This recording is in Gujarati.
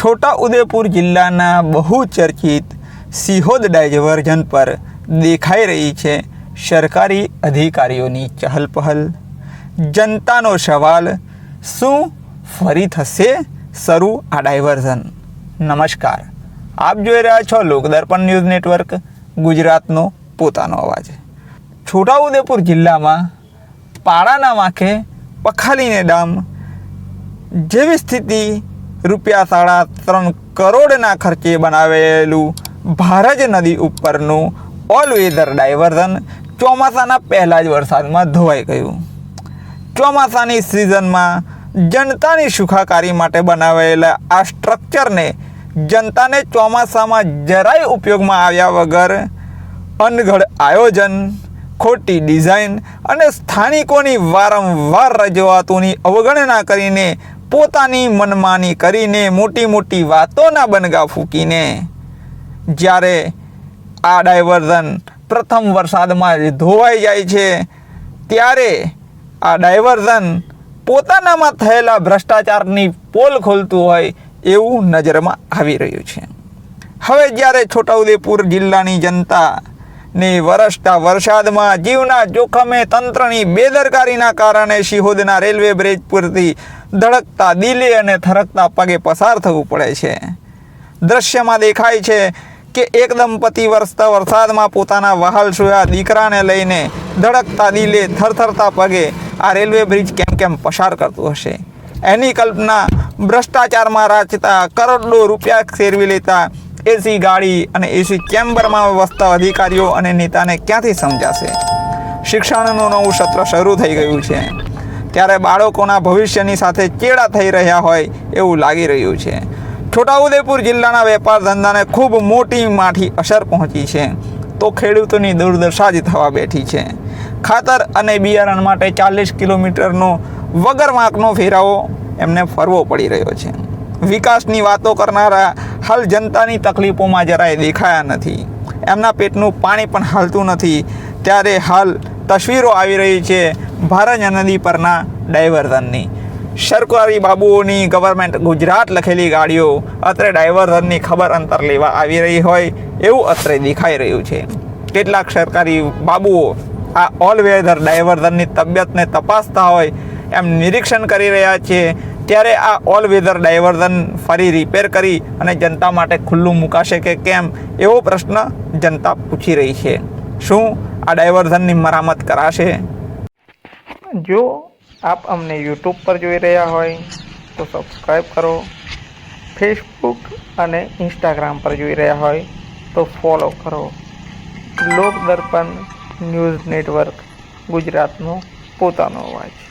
છોટા ઉદેપુર જિલ્લાના બહુ ચર્ચિત સિહોદ ડાયવર્ઝન પર દેખાઈ રહી છે સરકારી અધિકારીઓની ચહલપહલ. જનતાનો સવાલ, શું ફરી થશે શરૂ આ ડાયવર્ઝન? નમસ્કાર, આપ જોઈ રહ્યા છો લોકદર્પણ ન્યૂઝ નેટવર્ક, ગુજરાતનો પોતાનો અવાજ. છોટાઉદેપુર જિલ્લામાં પાડાના વાંકે પખાલીને ડામ જેવી સ્થિતિ રૂપિયા સાડા ત્રણ કરોડના ખર્ચે બનાવેલું ભારજ નદી ઉપરનું ઓલ વેધર ડાયવર્ઝન ચોમાસાના પહેલા જ વરસાદમાં ધોવાઈ ગયું. ચોમાસાની સિઝનમાં જનતાની સુખાકારી માટે બનાવેલા આ સ્ટ્રક્ચરને જનતાને ચોમાસામાં જરાય ઉપયોગમાં આવ્યા વગર અનગઢ આયોજન, ખોટી ડિઝાઇન અને સ્થાનિકોની વારંવાર રજૂઆતોની અવગણના કરીને પોતાની મનમાની કરીને મોટી મોટી વાતોના બનગા ફૂંકીને, જ્યારે આ ડાયવર્ઝન પ્રથમ વરસાદમાં ધોવાઈ જાય છે, ત્યારે આ ડાયવર્ઝન પોતાનામાં થયેલા ભ્રષ્ટાચારની પોલ ખોલતું હોય એવું નજરમાં આવી રહ્યું છે. હવે જ્યારે છોટાઉદેપુર જિલ્લાની જનતાને વરસતા વરસાદમાં જીવના જોખમે તંત્રની બેદરકારીના કારણે સિહોદના રેલવે બ્રિજ પરથી ધડકતા દિલે અને થરકતા પગે પસાર થવું પડે છે. દ્રશ્યમાં દેખાય છે કે એક દંપતી વરસતા વરસાદમાં પોતાના વહાલ સોયા દીકરાને લઈને ધડકતા દિલે, થરથરતા પગે આ રેલવે બ્રિજ કેમ કેમ પસાર કરતું હશે? એની કલ્પના ભ્રષ્ટાચારમાં રાચતા કરોડો રૂપિયા શેરવી લેતા એસી ગાડી અને એસી ચેમ્બરમાં વસતા અધિકારીઓ અને નેતાને ક્યાંથી સમજાશે? શિક્ષણનું નવું સત્ર શરૂ થઈ ગયું છે. ત્યારે બાળકોના ભવિષ્યની સાથે ચેડા થઈ રહ્યા હોય એવું લાગી રહ્યું છે. છોટાઉદેપુર જિલ્લાના વેપાર ધંધાને ખૂબ મોટી માઠી અસર પહોંચી છે. તો ખેડૂતોની દુર્દશા જ થવા બેઠી છે. ખાતર અને બિયારણ માટે ચાલીસ કિલોમીટરનો વગર વાંકનો ફેરાવો એમને ફરવો પડી રહ્યો છે. વિકાસની વાતો કરનારા હાલ જનતાની તકલીફોમાં જરાય દેખાયા નથી. એમના પેટનું પાણી પણ હાલતું નથી. ત્યારે હાલ તસવીરો આવી રહી છે ભારજ નદી પરના ડાયવર્ઝનની. સરકારી બાબુઓની ગવર્મેન્ટ ગુજરાત લખેલી ગાડીઓ અત્રે ડાયવર્ઝનની ખબર અંતર લેવા આવી રહી હોય એવું અત્રે દેખાઈ રહ્યું છે. કેટલાક સરકારી બાબુઓ આ ઓલ વેધર ડાયવર્ઝનની તબિયતને તપાસતા હોય એમ નિરીક્ષણ કરી રહ્યા છે, ત્યારે આ ઓલ વેધર ડાયવર્ઝન ફરી રિપેર કરી અને જનતા માટે ખુલ્લું મુકાશે કે કેમ, એવો પ્રશ્ન જનતા પૂછી રહી છે. શું આ ડાયવર્ઝનની મરામત કરાશે? જો આપ અમને યુટ્યુબ પર જોઈ રહ્યા હોય, તો સબસ્ક્રાઈબ કરો. ફેસબુક અને ઇન્સ્ટાગ્રામ પર જોઈ રહ્યા હોય, તો ફોલો કરો. લોક દર્પણ ન્યૂઝ નેટવર્ક ગુજરાતનો પોતાનો અવાજ.